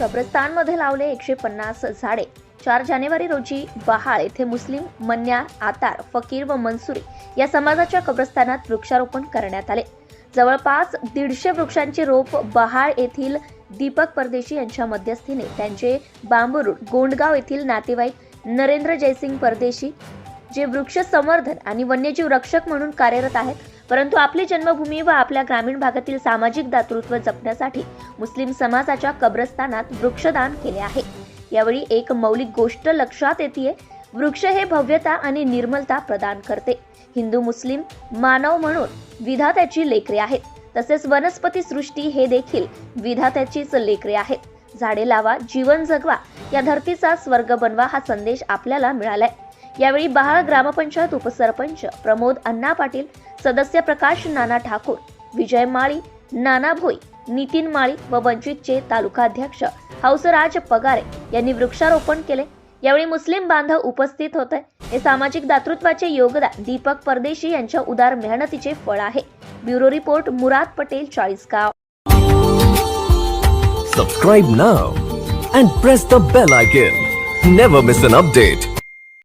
कब्रस्तानमध्ये लावले एकशे पन्नास झाडे. चार जानेवारी रोजी बहाळ येथे मुस्लिम मन्यार आतार फकीर व मनसुरी या समाजाच्या कब्रस्तानात वृक्षारोपण करण्यात आले. जवळपास दीडशे वृक्षांचे रोप बहाळ येथील दीपक परदेशी यांच्या मध्यस्थीने त्यांचे बांबुरुड गोंडगाव येथील नातेवाईक नरेंद्र जयसिंग परदेशी जे वृक्ष संवर्धन आणि वन्यजीव रक्षक म्हणून कार्यरत आहेत परंतु आपली जन्मभूमी व आपल्या ग्रामीण भागातील सामाजिक दातृत्व जपण्यासाठी मुस्लिम समाजाच्या कब्रस्तानात वृक्षदान केले आहे. यावेळी एक मौलिक गोष्ट लक्षात येते वृक्ष हे भव्यता आणि निर्मलता प्रदान करते. हिंदू मुस्लिम मानव म्हणून विधात्याची लेकरे आहेत. तसेच वनस्पती सृष्टी हे देखील विधात्याचीच लेकरे आहेत. झाडे लावा जीवन जगवा या धरतीचा स्वर्ग बनवा हा संदेश आपल्याला मिळालाय. यावेळी बहाळ ग्रामपंचायत उपसरपंच प्रमोद अण्णा पाटील सदस्य प्रकाश नाना ठाकूर विजय माळी नाना भोई नितीन माळी व वंचितचे तालुकाध्यक्ष हौसराज पगारे यांनी वृक्षारोपण केले. यावेळी मुस्लिम बांधव उपस्थित होते. हे सामाजिक दातृत्वाचे योगदान दीपक परदेशी यांच्या उदार मेहनतीचे फळ आहे. Bureau report Murad Patel Chalisgaon. Subscribe now and press the bell icon never miss an update